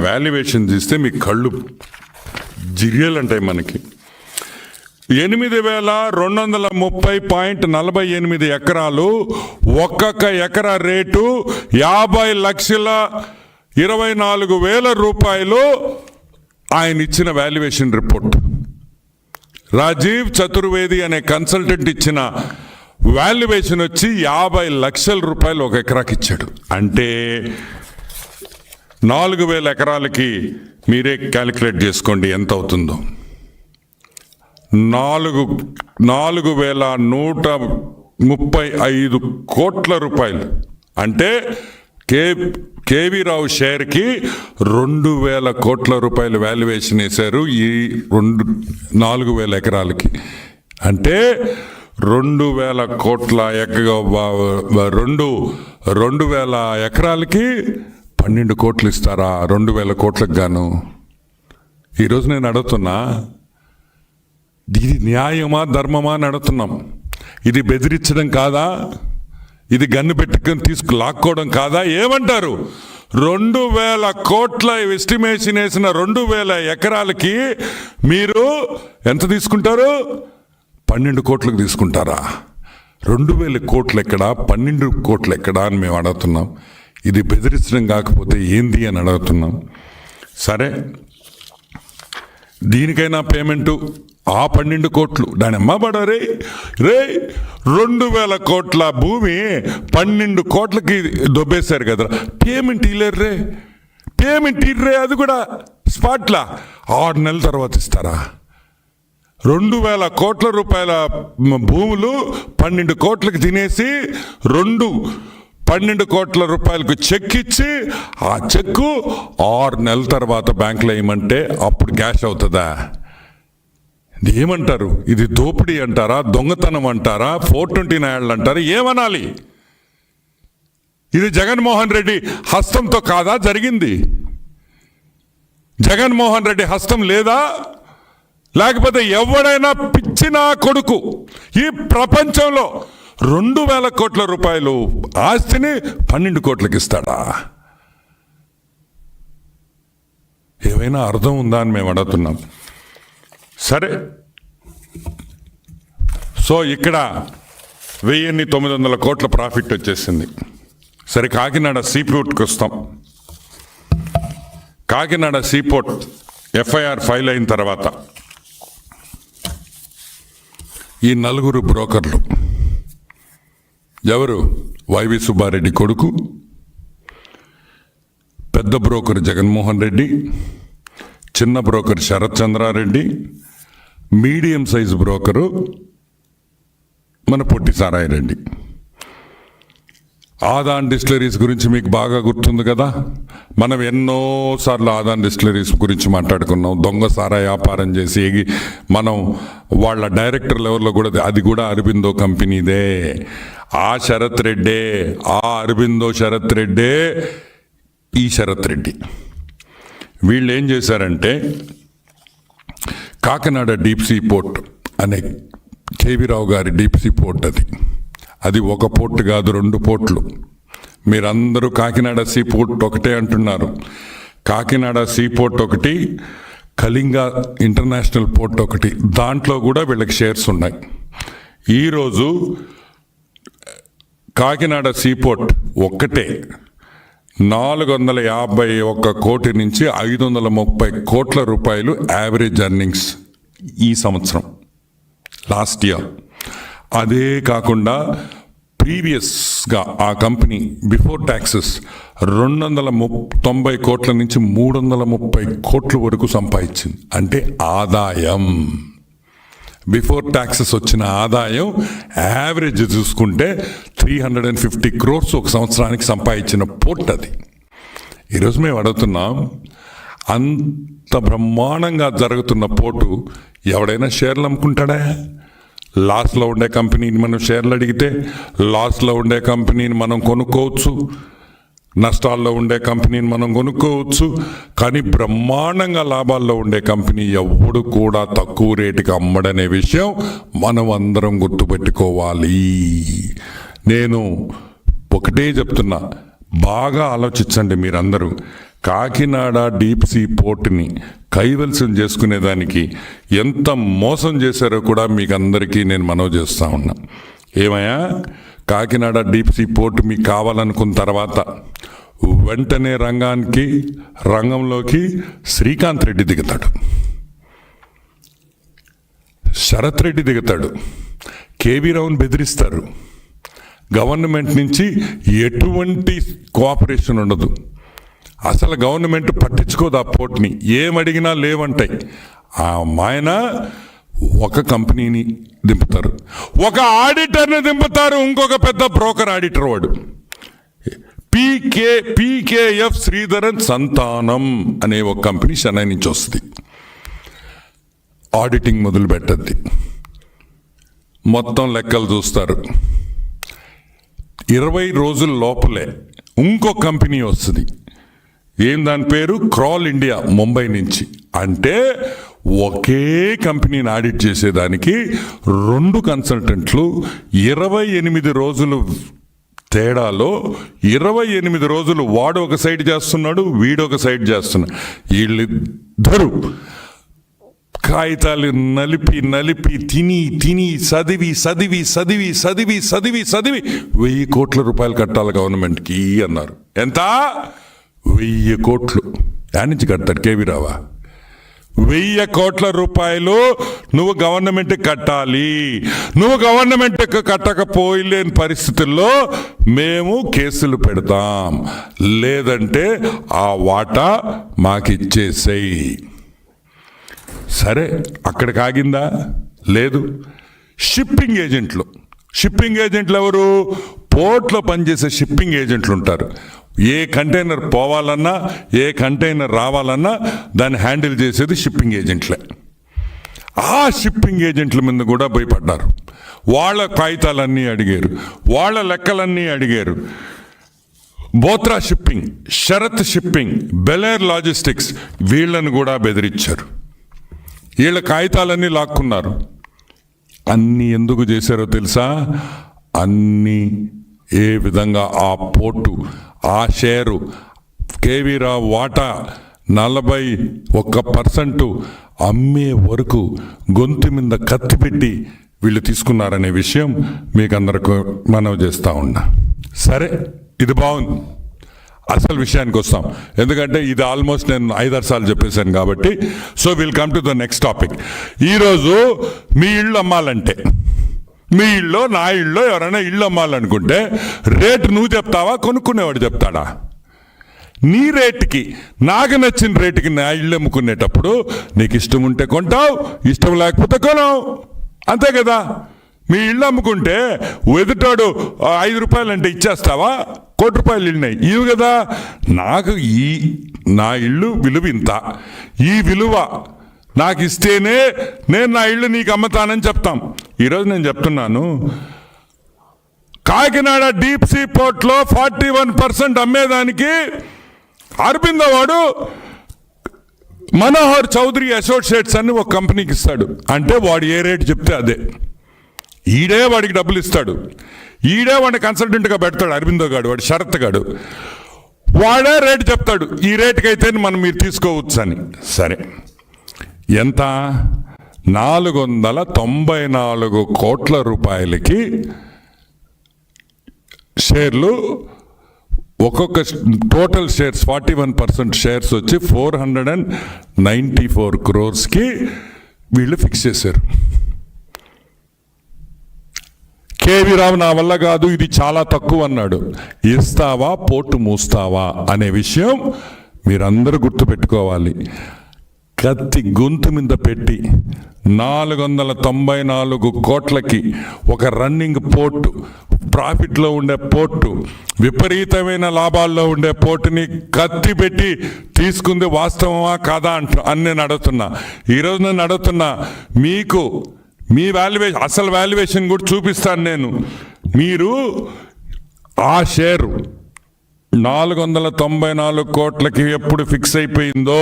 Valuation తీస్తే మీ కళ్ళు జిరియలంటాయి మనకి. ఎనిమిది వేల రెండు వందల ముప్పై పాయింట్ నలభై ఎనిమిది ఎకరాలు ఒక్కొక్క ఎకరా రేటు యాభై లక్షల ఇరవై నాలుగు వేల రూపాయలు ఆయన ఇచ్చిన వాల్యుయేషన్ రిపోర్ట్ రాజీవ్ చతుర్వేది అనే కన్సల్టెంట్ ఇచ్చిన వాల్యుయేషన్ వచ్చి యాభై లక్షల రూపాయలు ఒక ఎకరాకి ఇచ్చాడు అంటే నాలుగు వేల ఎకరాలకి మీరే క్యాలిక్యులేట్ చేసుకోండి ఎంత అవుతుందో నాలుగు నాలుగు వేల నూట ముప్పై ఐదు కోట్ల రూపాయలు. అంటే కే కేవీ రావు షేర్కి రెండు వేల కోట్ల రూపాయలు వాల్యుయేషన్ వేశారు ఈ రెండు నాలుగు వేల ఎకరాలకి. అంటే రెండు వేల కోట్ల ఎక్క రెండు రెండు వేల ఎకరాలకి పన్నెండు కోట్లు ఇస్తారా? రెండు వేల కోట్లకు గాను. ఈరోజు నేను అడుగుతున్నా ఇది న్యాయమా ధర్మమా అని అడుగుతున్నాం. ఇది బెదిరించడం కాదా? ఇది గన్ను పెట్టుకొని తీసుకు లాక్కోవడం కాదా? ఏమంటారు? రెండు వేల కోట్ల ఎస్టిమేషన్ వేసిన రెండు వేల ఎకరాలకి మీరు ఎంత తీసుకుంటారు? పన్నెండు కోట్లకు తీసుకుంటారా? రెండు వేల కోట్లు ఎక్కడా పన్నెండు కోట్లు ఎక్కడా అని మేము అడుగుతున్నాం. ఇది బెదిరించడం కాకపోతే ఏంది అని అడుగుతున్నాం. సరే దీనికైనా పేమెంటు ఆ పన్నెండు కోట్లు. దాని అమ్మబడ రే రే రెండు వేల కోట్ల భూమి పన్నెండు కోట్లకి దొబ్బేశారు కదా పేమెంట్ ఇలేరు రే. పేమెంట్ ఇర్రే అది కూడా స్పాట్లా. ఆరు నెలల తర్వాత ఇస్తారా? రెండు వేల కోట్ల రూపాయల భూములు పన్నెండు కోట్లకు తినేసి రెండు పన్నెండు కోట్ల రూపాయలకు చెక్ ఇచ్చి ఆ చెక్కు ఆరు నెలల తర్వాత బ్యాంకులో వేయమంటే అప్పుడు క్యాష్ అవుతుందా? ఏమంటారు? ఇది దోపిడీ అంటారా? దొంగతనం అంటారా? ఫోర్ ట్వంటీ నైన్లు అంటారా? ఏమనాలి? ఇది జగన్మోహన్ రెడ్డి హస్తంతో కాదా? జరిగింది. జగన్మోహన్ రెడ్డి హస్తం లేదా? లేకపోతే ఎవడైనా పిచ్చిన కొడుకు ఈ ప్రపంచంలో రెండు వేల కోట్ల రూపాయలు ఆస్తిని పన్నెండు కోట్లకి ఇస్తాడా? ఏమైనా అర్థం ఉందా అని మేము అడుగుతున్నాం. సరే. సో ఇక్కడ వెయ్యిన్ని తొమ్మిది వందల కోట్ల ప్రాఫిట్ వచ్చేసింది. సరే కాకినాడ సీపోర్ట్కి వస్తాం. కాకినాడ సీపోర్ట్ ఎఫ్ఐఆర్ ఫైల్ అయిన తర్వాత ఈ నలుగురు బ్రోకర్లు ఎవరు? వైవి సుబ్బారెడ్డి కొడుకు పెద్ద బ్రోకర్ జగన్మోహన్ రెడ్డి చిన్న broker Sharath Chandrareddy medium size broker మన పొట్టి సారాయిరెడ్డి ఆదాన్ డిస్టిలరీస్ గురించి మీకు బాగా గుర్తుంది కదా? మనం ఎన్నోసార్లు ఆదాన్ డిస్టిలరీస్ గురించి మాట్లాడుకున్నాం. దొంగ సారా వ్యాపారం చేసి మనం వాళ్ళ డైరెక్టర్ లెవెల్లో కూడా అది కూడా అరబిందో కంపెనీదే. ఆ శరత్ రెడ్డే ఆ అరబిందో శరత్ రెడ్డే ఈ శరత్ రెడ్డి. వీళ్ళు ఏం చేశారంటే కాకినాడ డీప్ సీ పోర్ట్ అనే కేవీరావు గారి డీప్ సీ పోర్ట్ అది. అది ఒక పోర్టు కాదు రెండు పోర్ట్లు. మీరందరూ కాకినాడ సీ పోర్ట్ ఒకటే అంటున్నారు. కాకినాడ సీ పోర్ట్ ఒకటి కళింగ ఇంటర్నేషనల్ పోర్ట్ ఒకటి. దాంట్లో కూడా వీళ్ళకి షేర్స్ ఉన్నాయి. ఈరోజు కాకినాడ సీపోర్ట్ ఒక్కటే. నాలుగు వందల యాభై ఒక్క కోటి నుంచి ఐదు వందల ముప్పై కోట్ల రూపాయలు యావరేజ్ ఎర్నింగ్స్ ఈ సంవత్సరం లాస్ట్ ఇయర్. అదే కాకుండా ప్రీవియస్గా ఆ కంపెనీ బిఫోర్ ట్యాక్సెస్ రెండు వందల ముప్ తొంభై కోట్ల నుంచి మూడు వందల ముప్పై కోట్ల వరకు సంపాదించింది. అంటే ఆదాయం. బిఫోర్ ట్యాక్సెస్ వచ్చిన ఆదాయం యావరేజ్ చూసుకుంటే three hundred and fifty crores ఒక సంవత్సరానికి సంపాదించిన పోర్ట్ అది. ఈరోజు మేము అడుగుతున్నాం అంత బ్రహ్మాండంగా జరుగుతున్న పోటు ఎవడైనా షేర్లు అమ్ముకుంటాడా? లాస్లో ఉండే కంపెనీని మనం షేర్లు అడిగితే లాస్లో ఉండే కంపెనీని మనం కొనుక్కోవచ్చు. నష్టాల్లో ఉండే కంపెనీని మనం కొనుక్కోవచ్చు. కానీ బ్రహ్మాండంగా లాభాల్లో ఉండే కంపెనీ ఎవడు కూడా తక్కువ రేటుకి అమ్మడనే విషయం మనం అందరం గుర్తుపెట్టుకోవాలి. నేను ఒకటే చెప్తున్నా బాగా ఆలోచించండి మీరందరూ. కాకినాడ డీప్ సీ పోర్ట్ని కైవల్సం చేసుకునేదానికి ఎంత మోసం చేశారో కూడా మీకు అందరికీ నేను మనవి చేస్తా ఉన్నా. ఏమయ్యా? కాకినాడ డీప్ సీ పోర్ట్ మీకు కావాలనుకున్న తర్వాత వెంటనే రంగానికి రంగంలోకి శ్రీకాంత్ రెడ్డి దిగుతాడు. శరత్ రెడ్డి దిగుతాడు. కేవీ రావును బెదిరిస్తారు. గవర్నమెంట్ నుంచి ఎటువంటి కోఆపరేషన్ ఉండదు. అసలు గవర్నమెంట్ పట్టించుకోదు ఆ పోర్ట్ని ఏమడిగినా లేవంటాయి ఆ మాయన ఒక కంపెనీని దింపుతారు. ఒక ఆడిటర్ని దింపుతారు. ఇంకొక పెద్ద బ్రోకర్ ఆడిటర్ వాడు. పీకే పీకేఎఫ్ శ్రీధరన్ సంతానం అనే ఒక కంపెనీ చెన్నై నుంచి వస్తుంది. ఆడిటింగ్ మొదలు పెట్టద్ది. మొత్తం లెక్కలు చూస్తారు. ఇరవై రోజుల లోపలే ఇంకో కంపెనీ వస్తుంది. ఏం దాని పేరు? క్రాల్ ఇండియా ముంబై నుంచి. అంటే ఒకే కంపెనీని ఆడిట్ చేసేదానికి రెండు కన్సల్టెంట్లు ఇరవై ఎనిమిది రోజులు తేడాలో ఇరవై ఎనిమిది రోజులు వాడు ఒక సైడ్ చేస్తున్నాడు వీడు ఒక సైడ్ చేస్తున్నాడు వీళ్ళిద్దరూ కాగితాలు నలిపి నలిపి తిని తిని చదివి చదివి చదివి చదివి చదివి చదివి వెయ్యి కోట్ల రూపాయలు కట్టాలి గవర్నమెంట్కి అన్నారు. ఎంత? వెయ్యి కోట్లు. యాడ్ నుంచి కడతాడు కేవీ రావా. వెయ్యి కోట్ల రూపాయలు నువ్వు గవర్నమెంట్ కట్టాలి. నువ్వు గవర్నమెంట్ కట్టకపోయలేని పరిస్థితుల్లో మేము కేసులు పెడతాం. లేదంటే ఆ వాటా మాకిచ్చేసేయి. సరే అక్కడికి ఆగిందా? లేదు. షిప్పింగ్ ఏజెంట్లు. షిప్పింగ్ ఏజెంట్లు ఎవరు పోర్ట్లో పనిచేసే షిప్పింగ్ ఏజెంట్లు ఉంటారు. ఏ కంటైనర్ పోవాలన్నా ఏ కంటైనర్ రావాలన్నా దాన్ని హ్యాండిల్ చేసేది షిప్పింగ్ ఏజెంట్లే. ఆ షిప్పింగ్ ఏజెంట్ల మీద కూడా భయపడ్డారు. వాళ్ళ కాగితాలన్నీ అడిగారు. వాళ్ళ లెక్కలన్నీ అడిగారు. Bothra shipping Sharath shipping Belair logistics వీళ్ళను కూడా బెదిరించారు. వీళ్ళ కాగితాలన్నీ లాక్కున్నారు. అన్నీ ఎందుకు చేశారో తెలుసా? అన్నీ ఏ విధంగా ఆ పోర్టు ఆ షేరు కేవీరావు వాటా నలభై ఒక్క పర్సెంట్ అమ్మే వరకు గొంతు మీద కత్తి పెట్టి వీళ్ళు తీసుకున్నారనే విషయం మీకు అందరికి మనవి చేస్తూ ఉన్నా. సరే ఇది బాగుంది. అసలు విషయానికి వస్తాం. ఎందుకంటే ఇది ఆల్మోస్ట్ నేను ఐదారు సార్లు చెప్పేశాను కాబట్టి. So will come to the next topic ఈరోజు మీ ఇళ్ళు అమ్మాలంటే. మీ ఇల్లు నా ఇల్లు ఎవరైనా ఇల్లు అమ్మాలనుకుంటే రేటు నువ్వు చెప్తావా? కొనుక్కునేవాడు చెప్తాడా? నీ రేటుకి నాకు నచ్చిన రేటుకి నా ఇల్లు అమ్ముకునేటప్పుడు నీకు ఇష్టం ఉంటే కొంటావు ఇష్టం లేకపోతే కొనవు. అంతే కదా? మీ ఇల్లు అమ్ముకుంటే ఎదుటాడు ఐదు రూపాయలు అంటే ఇచ్చేస్తావా? కోటి రూపాయలు ఇల్లున్నాయి ఇవి కదా? నాకు ఈ నా ఇల్లు విలువ ఇంత. ఈ విలువ నాకు ఇస్తేనే నేను నా ఇల్లు నీకు అమ్ముతానని చెప్తాం. ఈరోజు నేను చెప్తున్నాను కాకినాడ డీప్ సీ పోర్ట్లో ఫార్టీ వన్ పర్సెంట్ అమ్మేదానికి అరబిందవాడు మనోహర్ చౌదరి అసోసియేట్స్ అని ఒక కంపెనీకి ఇస్తాడు. అంటే వాడు ఏ రేట్ చెప్తే అదే. ఈడే వాడికి డబ్బులు ఇస్తాడు. ఈడే వాడిని కన్సల్టెంట్గా పెడతాడు అరవిందో గాడు వాడు శరత్ గాడు. వాడే రేటు చెప్తాడు. ఈ రేటుకైతే మనం మీరు తీసుకోవచ్చు అని సరే. ఎంత? నాలుగు వందల తొంభై నాలుగు కోట్ల రూపాయలకి షేర్లు ఒక్కొక్క total shares forty one percent shares వచ్చి four hundred and ninety four క్రోర్స్కి వీళ్ళు ఫిక్స్ చేశారు. కేవీ రావు నా వల్ల కాదు ఇది చాలా తక్కువ అన్నాడు. ఇస్తావా పోటు మూస్తావా అనే విషయం మీరందరూ గుర్తుపెట్టుకోవాలి. కత్తి గొంతు మీద పెట్టి నాలుగు వందల తొంభై నాలుగు కోట్లకి ఒక రన్నింగ్ పోర్టు ప్రాఫిట్లో ఉండే పోర్టు విపరీతమైన లాభాల్లో ఉండే పోర్టుని కత్తి పెట్టి తీసుకుంది వాస్తవమా కాదా అంట అని నేను అడుగుతున్నా. ఈరోజు నేను అడుగుతున్నా మీకు మీ వాల్యుయేషన్ అసలు వాల్యుయేషన్ కూడా చూపిస్తాను నేను. మీరు ఆ షేరు నాలుగు వందల తొంభై నాలుగు కోట్లకి ఎప్పుడు ఫిక్స్ అయిపోయిందో